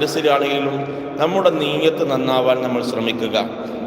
മനസ്സിലാണെങ്കിലും നമ്മുടെ നീയത്ത് നന്നാവാൻ നമ്മൾ ശ്രമിക്കുക.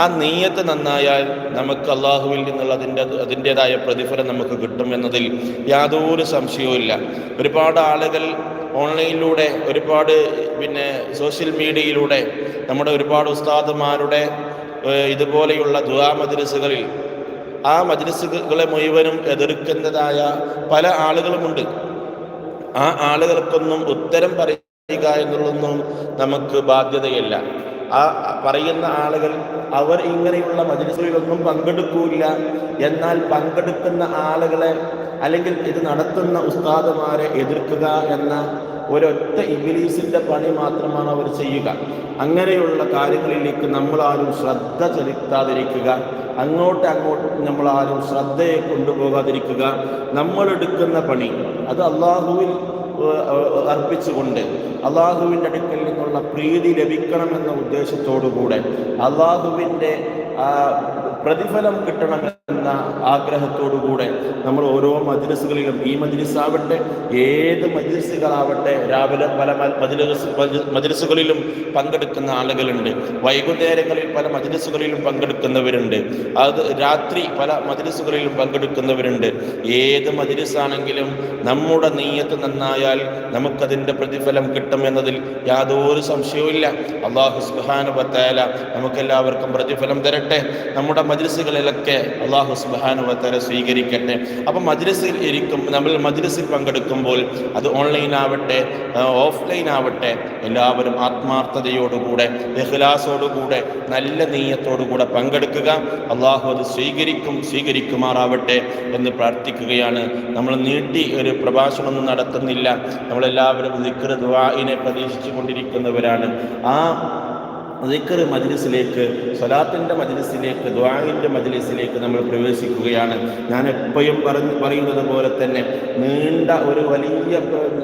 ആ നീയത്ത് നന്നായാൽ നമുക്ക് അള്ളാഹുവിൽ നിന്നുള്ള അതിന്റെ അതിന്റെതായ പ്രതിഫലം നമുക്ക് കിട്ടും എന്നതിൽ യാതൊരു സംശയവുമില്ല ഒരുപാട് ആളുകൾ ഓൺലൈനിലൂടെ ഒരുപാട് പിന്നെ സോഷ്യൽ മീഡിയയിലൂടെ നമ്മുടെ ഒരുപാട് ഉസ്താദുമാരുടെ ഇതുപോലെയുള്ള ദുആ മദ്രസുകളിൽ ആ മദ്രസുകളെ മുഴുവനും എതിർക്കുന്നതായ പല ആളുകളുമുണ്ട്. ആ ആളുകൾക്കൊന്നും ഉത്തരം പറയുക എന്നുള്ളതൊന്നും നമുക്ക് ബാധ്യതയല്ല. ആ പറയുന്ന ആളുകൾ അവർ ഇങ്ങനെയുള്ള മജിലിസുകളിലൊന്നും പങ്കെടുക്കൂല എന്നാൽ പങ്കെടുക്കുന്ന ആളുകളെ അല്ലെങ്കിൽ ഇത് നടത്തുന്ന ഉസ്താദുമാരെ എതിർക്കുക എന്ന ഒരൊറ്റ ഇംഗ്ലീഷിന്റെ പണി മാത്രമാണ് അവർ ചെയ്യുക. അങ്ങനെയുള്ള കാര്യങ്ങളിലേക്ക് നമ്മളാരും ശ്രദ്ധ ചെലുത്താതിരിക്കുക. അങ്ങോട്ട് അങ്ങോട്ട് നമ്മളാരും ശ്രദ്ധയെ കൊണ്ടുപോകാതിരിക്കുക. നമ്മളെടുക്കുന്ന പണി. അത് അള്ളാഹുവിൽ അർപ്പിച്ചുകൊണ്ട് അള്ളാഹുവിന്റെ അടുക്കൽ നിന്നുള്ള പ്രീതി ലഭിക്കണമെന്ന ഉദ്ദേശത്തോടുകൂടെ അള്ളാഹുവിന്റെ പ്രതിഫലം കിട്ടണമെന്ന ആഗ്രഹത്തോടുകൂടെ നമ്മൾ ഓരോ മജ്ലിസുകളിലും ഈ മജ്ലിസാവട്ടെ ഏത് മജ്ലിസുകളാവട്ടെ രാവിലെ പല മജിലസ് മജ്ലിസ് മജ്ലിസുകളിലും പങ്കെടുക്കുന്ന ആളുകളുണ്ട്. വൈകുന്നേരങ്ങളിൽ പല മജ്ലിസുകളിലും പങ്കെടുക്കുന്നവരുണ്ട്. അത് രാത്രി പല മജ്ലിസുകളിലും പങ്കെടുക്കുന്നവരുണ്ട്. ഏത് മജ്ലിസാണെങ്കിലും നമ്മുടെ നീയത്ത് നന്നായാൽ നമുക്കതിന്റെ പ്രതിഫലം കിട്ടുമെന്നതിൽ യാതൊരു സംശയവുമില്ല. അള്ളാഹു സുബാനുവത്തായ നമുക്കെല്ലാവർക്കും പ്രതിഫലം തരട്ടെ. നമ്മുടെ മജ്ലിസുകളിലൊക്കെ അള്ളാഹു സുബാനുവത്തര സ്വീകരിക്കട്ടെ. അപ്പം മജ്ലിസിൽ ഇരിക്കും നമ്മൾ മജ്ലിസിൽ പങ്കെടുക്കുമ്പോൾ അത് ഓൺലൈൻ ആവട്ടെ ഓഫ്ലൈൻ ആവട്ടെ എല്ലാവരും ആത്മാർത്ഥതയോടുകൂടെ ബഹ്ലാസോടുകൂടെ നല്ല നീയത്തോടുകൂടെ പങ്കെടുക്കുക. അള്ളാഹു അത് സ്വീകരിക്കും സ്വീകരിക്കുമാറാവട്ടെ എന്ന് പ്രാർത്ഥിക്കുകയാണ്. നമ്മൾ നീട്ടി ഒരു പ്രഭാഷണമൊന്നും നടത്തുന്നില്ല. നമ്മളെല്ലാവരും ദുആഇനെ പ്രതീക്ഷിച്ചു കൊണ്ടിരിക്കുന്നവരാണ് ആ ദിക്ർ മജ്ലിസിലേക്ക് സ്വലാത്തിന്റെ മജ്ലിസിലേക്ക് ദ്വാങ്ങിന്റെ മജ്ലിസിലേക്ക് നമ്മൾ പ്രവേശിക്കുകയാണ്. ഞാൻ എപ്പോഴും പറഞ്ഞ് പറയുന്നത് പോലെ തന്നെ നീണ്ട ഒരു വലിയ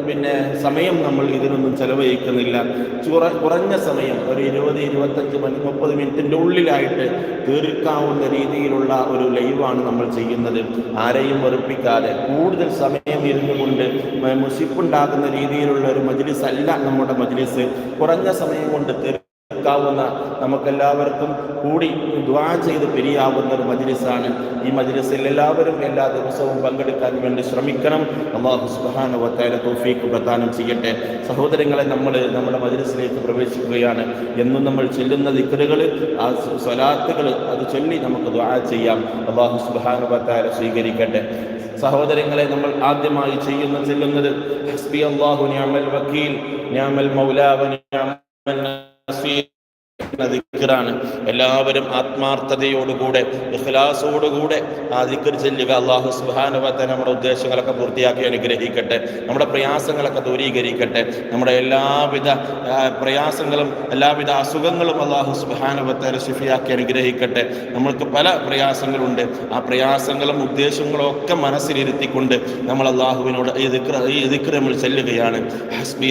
പിന്നെ സമയം നമ്മൾ ഇതിനൊന്നും ചെലവഴിക്കുന്നില്ല. ചുറ കുറഞ്ഞ സമയം ഒരു ഇരുപത് ഇരുപത്തഞ്ച് മണി മുപ്പത് മിനിറ്റിന്റെ ഉള്ളിലായിട്ട് തീർക്കാവുന്ന രീതിയിലുള്ള ഒരു ലൈവാണ് നമ്മൾ ചെയ്യുന്നത്. ആരെയും വെറുപ്പിക്കാതെ കൂടുതൽ സമയം ഇരുന്നു കൊണ്ട് മുസിപ്പുണ്ടാകുന്ന രീതിയിലുള്ള ഒരു മജ്ലിസ് അല്ല നമ്മുടെ മജ്ലിസ്. കുറഞ്ഞ സമയം കൊണ്ട് തീർ ാവുന്ന നമുക്കെല്ലാവർക്കും കൂടി ദ്വാ ചെയ്ത് പിരിയാവുന്ന ഒരു മജ്ലിസാണ്. ഈ മജ്ലിസിൽ എല്ലാവരും എല്ലാ ദിവസവും പങ്കെടുക്കാൻ വേണ്ടി ശ്രമിക്കണം. അള്ളാഹു സുബാന വ തആല തൗഫീഖ് പ്രദാനം ചെയ്യട്ടെ. സഹോദരങ്ങളെ നമ്മൾ നമ്മുടെ മജ്ലിസിലേക്ക് പ്രവേശിക്കുകയാണ്. എന്നും നമ്മൾ ചെല്ലുന്ന ദിക്കറുകൾ ആ സ്വലാത്തുകൾ അത് ചൊല്ലി നമുക്ക് ദ്വാ ചെയ്യാം. അള്ളാഹു സുബാന സ്വീകരിക്കട്ടെ. സഹോദരങ്ങളെ നമ്മൾ ആദ്യമായി ചെയ്യുന്ന ചെല്ലുന്നത് ഹസ്ബി അള്ളാഹു നിഅമൽ വക്കീൽ ഞാമൽ മൗലാ വ ദിക്റാണ്. എല്ലാവരും ആത്മാർത്ഥതയോടുകൂടെ ഇഖ്ലാസോടുകൂടെ ആ ദിക്ർ ചെല്ലുക അള്ളാഹു സുഹാനുവത്തെ നമ്മുടെ ഉദ്ദേശങ്ങളൊക്കെ പൂർത്തിയാക്കി അനുഗ്രഹിക്കട്ടെ നമ്മുടെ പ്രയാസങ്ങളൊക്കെ ദൂരീകരിക്കട്ടെ നമ്മുടെ എല്ലാവിധ പ്രയാസങ്ങളും എല്ലാവിധ അസുഖങ്ങളും അള്ളാഹു സുഹാനുവത്തെ ശിഫിയാക്കി അനുഗ്രഹിക്കട്ടെ. നമ്മൾക്ക് പല പ്രയാസങ്ങളുണ്ട്. ആ പ്രയാസങ്ങളും ഉദ്ദേശങ്ങളും ഒക്കെ മനസ്സിലിരുത്തിക്കൊണ്ട് നമ്മൾ അള്ളാഹുവിനോട് ഈ ദിക്ര ഈ ദിക്ര നമ്മൾ ചെല്ലുകയാണ്. ഹസ്ബി